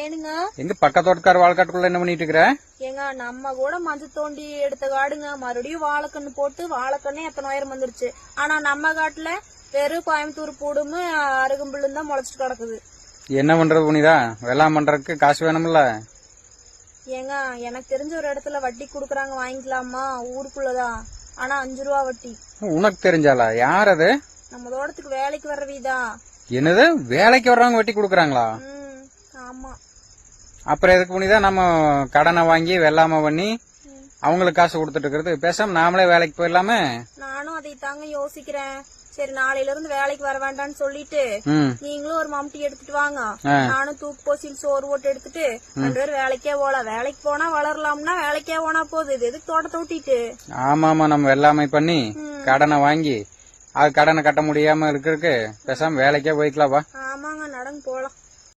ஏனுங்க? எங்க பக்கத்தோட்டக்கார வாழைக்காட்டுக்குள்ள என்ன பண்ணிட்டு இருக்கிற? ஏங்க நம்ம கூட மஞ்சள் தோண்டி எடுத்த காடுங்க. மறுபடியும் வாழைக்கண்ணு போட்டு வாழைக்கண்ணே எத்தனை உயரம் வந்துருச்சு. ஆனா நம்ம காட்டுல வெறும் கோயம்புத்தூர் பூடும் அருகம்புல்லும் தான் முளைச்சிட்டு கிடக்குது. என்ன பண்றது புனிதா? வெள்ளாம் பண்றதுக்கு காசு வேணும்ல ஏங்க எனக்கு தெரிஞ்ச ஒரு இடத்துல வட்டி குடுக்கறாங்க வாங்கிக்கலாமா? ஊருக்குள்ளதான் ஆனா அஞ்சு ரூபா வட்டி. உனக்கு தெரிஞ்சாலா? யார் அது? நம்ம தோட்டத்துக்கு வேலைக்கு வர்றவிதா என்னது? வேலைக்கு வர்றவங்க வெட்டி கொடுக்குறாங்களா? அப்புறம் எதுக்கு புனிதா? நம்ம கடனை வாங்கி வெள்ளாம பண்ணி அவங்களுக்கு காசு கொடுத்துட்டு இருக்கிறது. பேசாம நாமளே வேலைக்கு போயிடலாமே? நானும் அதை தாங்க யோசிக்கிறேன். சரி நாளையில இருந்து வேலைக்கு வர வேண்டாம்னு சொல்லிட்டு நீங்களும் ஒரு மம்டி எடுத்துட்டு வாங்க. நானும் தூக்கு போசில் சோறு போட்டு எடுத்துட்டு ரெண்டு பேரும் வேலைக்கே போலாம் வேலைக்கு போனா வளரலாம்னா வேலைக்கே போனா போகுது இது எதுக்கு தோட்டத்தை ஊட்டிட்டு? ஆமா ஆமா நம்ம வெள்ளாமை பண்ணி கடனை வாங்கி அது கடனை கட்ட முடியாம இருக்கிறதுக்கு பேசாம வேலைக்கே போய்க்கலாம் வா ஆமாங்க நடந்து போலாம்